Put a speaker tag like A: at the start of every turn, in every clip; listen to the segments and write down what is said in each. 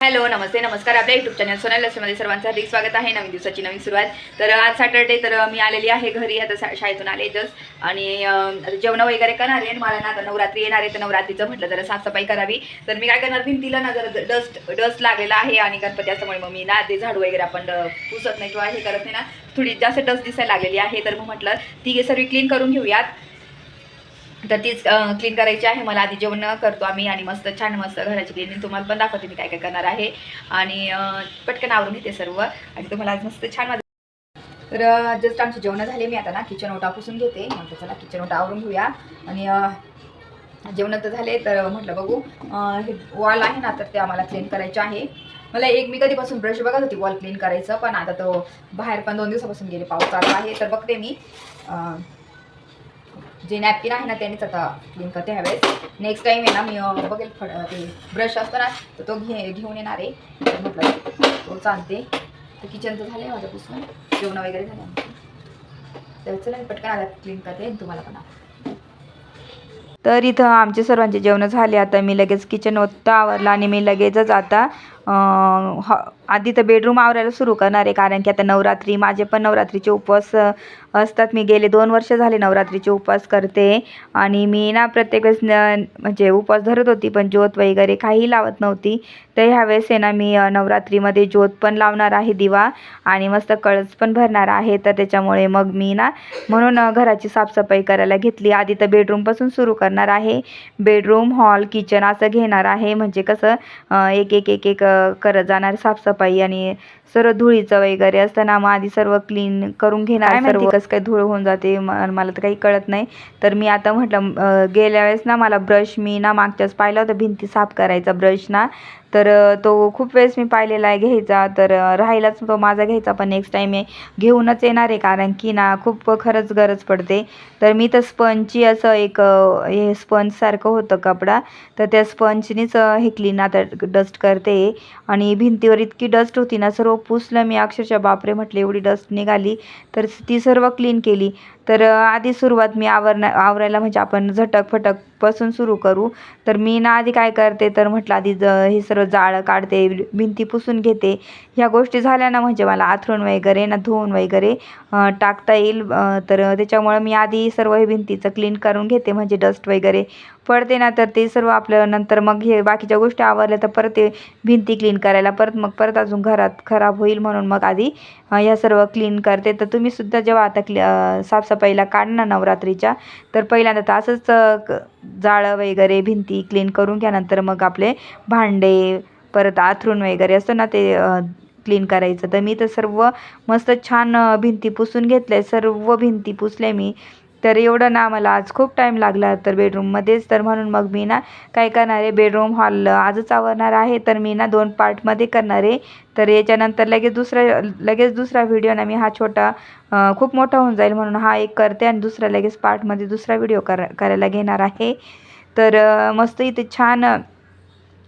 A: Hello नमस्ते नमस्कार. आपल्या YouTube channel Sonal लसीमध्ये सर्वांचं हार्दिक स्वागत आहे. नवीन दिवसाची नवीन सुरुवात. तर आज सॅटर्डे तर मी आलेली आहे घरी. आता शाळेतून आले जस्ट आणि जेवण वगैरे करणार आहे. मला ना आता नवरात्री येणार आहे. तर नवरात्रीचं म्हटलं जरा साफसफाई करावी. तर मी काय करणार? भिंतीला ना जरा डस्ट डस्ट लागलेला आहे आणि गणपती असल्यामुळे मग मी ना ते झाडू वगैरे आपण पुसत नाही किंवा हे करत नाही ना. थोडी जास्त डस्ट दिसायला लागलेली आहे. तर मग म्हटलं ती सर्व क्लीन करून घेऊयात. तर तीच क्लीन करायची आहे. मला आधी जेवण करतो आम्ही आणि मस्त छान मस्त घराची क्लिनिंग तुम्हाला पण दाखवते मी काय काय करणार आहे. आणि पटकन आवरून घेते सर्व. आणि तुम्हाला आज मस्त छान तर जस्ट आमचे जेवणं झाले. मी आता ना किचन ओटा पुसून घेते. म्हटलं चला किचन ओटा आवरून घेऊया. आणि जेवण तर झाले. तर म्हटलं बघू हे वॉल आहे ना तर ते आम्हाला क्लीन करायचे आहे. मला एक मी कधीपासून ब्रश बघत होती वॉल क्लीन करायचं. पण आता तो बाहेर पण दोन दिवसापासून गेले पाऊस चालू आहे. तर बघते मी. जे नॅपकिन आहे ना त्यांनीच आता क्लीन करते ह्यावेळेस. नेक्स्ट टाइम आहे ना मी बघेल फड ते ब्रश असतो ना तर तो घे घेऊन येणार आहे. म्हटलं तो चालते. तर किचनचं झालं आहे माझ्यापासून. जेवण वगैरे झालं तर चला मी पटकन आता क्लीन करते तुम्हाला पण तर इथं आमचे सर्वांचे जेवण झाले. आता मी लगेच किचन ओत्ता आवरला आणि मी लगेचच आता ह आधी तर बेडरूम आवरायला सुरू करणार आहे कारण की आता नवरात्री माझे पण नवरात्रीचे उपवास असतात. मी गेले दोन वर्ष झाले नवरात्रीचे उपवास करते. आणि मी ना प्रत्येक वेळेस न म्हणजे उपवास धरत होती पण ज्योत वगैरे काही लावत नव्हती. तर ह्यावेळेस आहे ना मी नवरात्रीमध्ये ज्योत पण लावणार आहे दिवा आणि मस्त कळस पण भरणार आहे. तर त्याच्यामुळे मग मी ना म्हणून घराची साफसफाई करायला घेतली. आधी तर बेडरूमपासून सुरू करणार आहे. बेडरूम हॉल किचन असं घेणार आहे. म्हणजे कसं एक एक एक एक करत जाणार साफसफाई आणि सर्व धुळीचं वगैरे असतं ना मग आधी सर्व क्लीन करून घेणार सर्व कसं काय धूळ होऊन जाते मला तर काही कळत नाही. तर मी आता म्हटलं गेल्या वेळेस ना मला ब्रश मी ना मागच्याच पाहिला होता भिंती साफ करायचा ब्रश ना. तर तो खूप वेळेस मी पाहिलेला आहे घ्यायचा. तर राहिलाच तो माझा घ्यायचा पण नेक्स्ट टाईम मी घेऊनच येणार आहे कारण की ना खूप खरंच गरज पडते. तर मी तर स्पंजची असं एक हे स्पंजसारखं होतं कपडा. तर त्या स्पंजनीच हे क्लीन आता डस्ट करते. आणि भिंतीवर इतकी डस्ट होती ना सर्व पुसलं मी. अक्षरशः बापरे म्हटले एवढी डस्ट निघाली. तर ती सर्व क्लीन केली. तर आधी सुरुवात मी आवरणा आवरायला म्हणजे आपण झटक फटकपासून सुरू करू. तर मी ना आधी काय करते तर म्हटलं आधी ज हे सर्व जाळं काढते भिंती पुसून घेते. ह्या गोष्टी झाल्या ना म्हणजे मला आथरून वगैरे ना धुवून वगैरे टाकता येईल. तर त्याच्यामुळं मी आधी सर्व हे भिंतीचं क्लीन करून घेते म्हणजे डस्ट वगैरे पडते ना तर ते सर्व आपलं नंतर मग हे बाकीच्या गोष्टी आवरल्या तर परत ते भिंती क्लीन करायला परत मग परत अजून घरात खराब होईल म्हणून मग आधी ह्या सर्व क्लीन करते. तर तुम्ही सुद्धा जेव्हा आता क्ली साफसाफ पहिला काढणार नवरात्रीच्या. तर पहिल्यांदा तर असंच जाळं वगैरे भिंती क्लीन करून घ्या नंतर मग आपले भांडे परत आथरून वगैरे असतं ना ते क्लीन करायचं. तर मी तर सर्व मस्त छान भिंती पुसून घेतल्या. सर्व भिंती पुसल्या मी. तर एवढं ना मला आज खूप टाईम लागला तर बेडरूममध्येच तर म्हणून मग मी ना काय करणार आहे बेडरूम हॉल आजच आवरणार आहे. तर मी ना दोन पार्टमध्ये करणार आहे. तर याच्यानंतर लगेच दुसरा लगेच दुसरा व्हिडिओ ना मी हा छोटा खूप मोठा होऊन जाईल म्हणून हा एक करते आणि दुसरा लगेच पार्टमध्ये दुसरा व्हिडिओ कर करायला घेणार आहे. तर मस्त इथे छान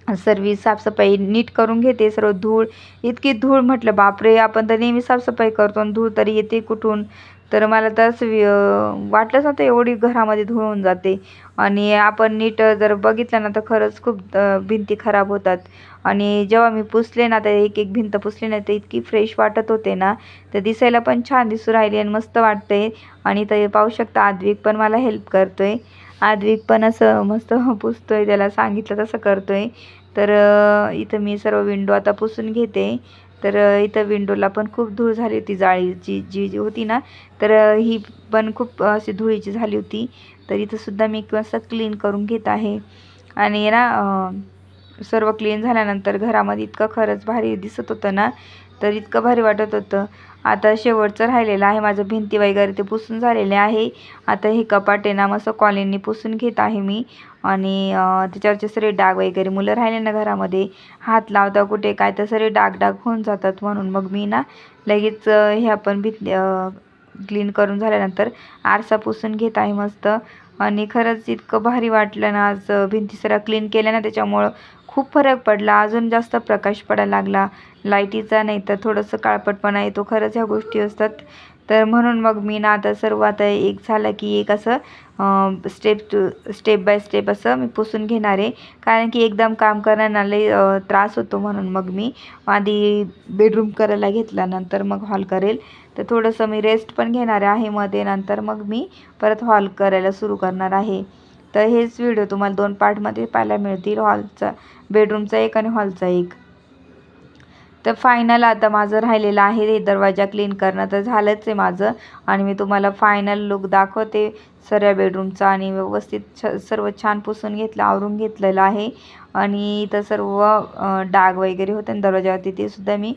A: सर्विस साफसफाई नीट करून घेते. सर्व धूळ इतकी धूळ म्हटलं बापरे आपण तर नेहमी साफसफाई करतो आणि धूळ तरी येते कुठून? तर मला तर असं वि- वाटलंच नव्हतं एवढी घरामध्ये धूळ होऊन जाते. आणि आपण नीट जर बघितलं ना तर खरंच खूप भिंती खराब होतात. आणि जेव्हा मी पुसले ना तर एक एक भिंत पुसली ना तर इतकी फ्रेश वाटत होते ना. तर दिसायला पण छान दिसू राहिली आणि मस्त वाटते आणि ते पाहू शकता आद्विक पण मला हेल्प करतो आहे आद्विक पण असं मस्त पुसतो आहे त्याला सांगितलं तसं करतो आहे तर इथं मी सर्व विंडो आता पुसून घेते. तर इथं विंडोला पण खूप धूळ झाली होती जाळीची जी जी होती ना तर ही पण खूप अशी धुळीची झाली होती. तर इथंसुद्धा मी मी असं क्लीन करून घेत आहे. आणि ना सर्व क्लीन झाल्यानंतर घरामध्ये इतकं खरंच भारी दिसत होतं ना तर इतकं भारी वाटत होतं. आता शेवटचं राहिलेलं आहे माझं भिंती वगैरे ते पुसून झालेले आहे. आता हे कपाट आहे ना मस्त कॉलिननी पुसून घेत आहे मी. आणि त्याच्यावरचे सगळे डाग वगैरे मुलं राहिले ना घरामध्ये हात लावता कुठे काय तर सगळे डाग डाग होऊन जातात म्हणून मग मी ना लगेच हे आपण भिंती क्लीन करून झाल्यानंतर आरसा पुसून घेत आहे मस्त. आणि खरंच इतकं भारी वाटलं ना आज भिंती सगळ्या क्लीन केल्या ना त्याच्यामुळं खूप फरक पडला. अजून जास्त प्रकाश पडायला लागला. लाईटीचा नाही तर थोडंसं काळपटपणा येतो. खरंच ह्या गोष्टी असतात. तर म्हणून मग मी ना आता सर्व आता एक झालं की एक असं step to step by step असं मी पुसून घेणार आहे. कारण की एकदम काम करायला लई त्रास होतो म्हणून मग मी आधी बेडरूम करायला घेतला. नंतर मग हॉल करेल. तर थोडंसं मी रेस्ट पण घेणार आहे. मध्ये नंतर मग मी परत हॉल करायला सुरू करणार आहे. तर हेच व्हिडिओ तुम्हाला दोन पार्टमध्ये पाहायला मिळतील. हॉलचा बेडरूमचा एक आणि हॉलचा एक. तर फायनल आता माझं राहिलेलं आहे. हे दरवाजा क्लीन करणं तर झालंच आहे माझं. आणि मी तुम्हाला फायनल लुक दाखवते. सर्व बेडरूमचा आणि व्यवस्थित छ सर्व छान पुसून घेतलं आवरून घेतलेलं आहे. आणि इथं सर्व डाग वगैरे होते ना दरवाजावरती ते सुद्धा मी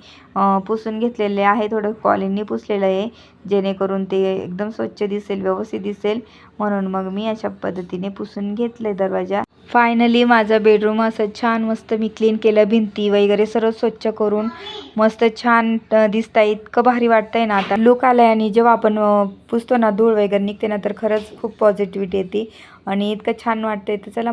A: पुसून घेतलेले आहे. थोडं कॉलिननी पुसलेलं आहे. जेणेकरून ते एकदम स्वच्छ दिसेल व्यवस्थित दिसेल. म्हणून मग मी अशा पद्धतीने पुसून घेतले दरवाजा. फायनली माझं बेडरूम असं छान मस्त मी क्लीन केलं. भिंती वगैरे सर्व स्वच्छ करून मस्त छान अ, इतकं भारी वाटतंय ना आता. लुक आलाय आणि जेव्हा आपण पुसतो ना धूळ वगैरे निघते ना तर खरंच खूप पॉझिटिव्हिटी येते. आणि इतकं छान वाटतंय. तर चला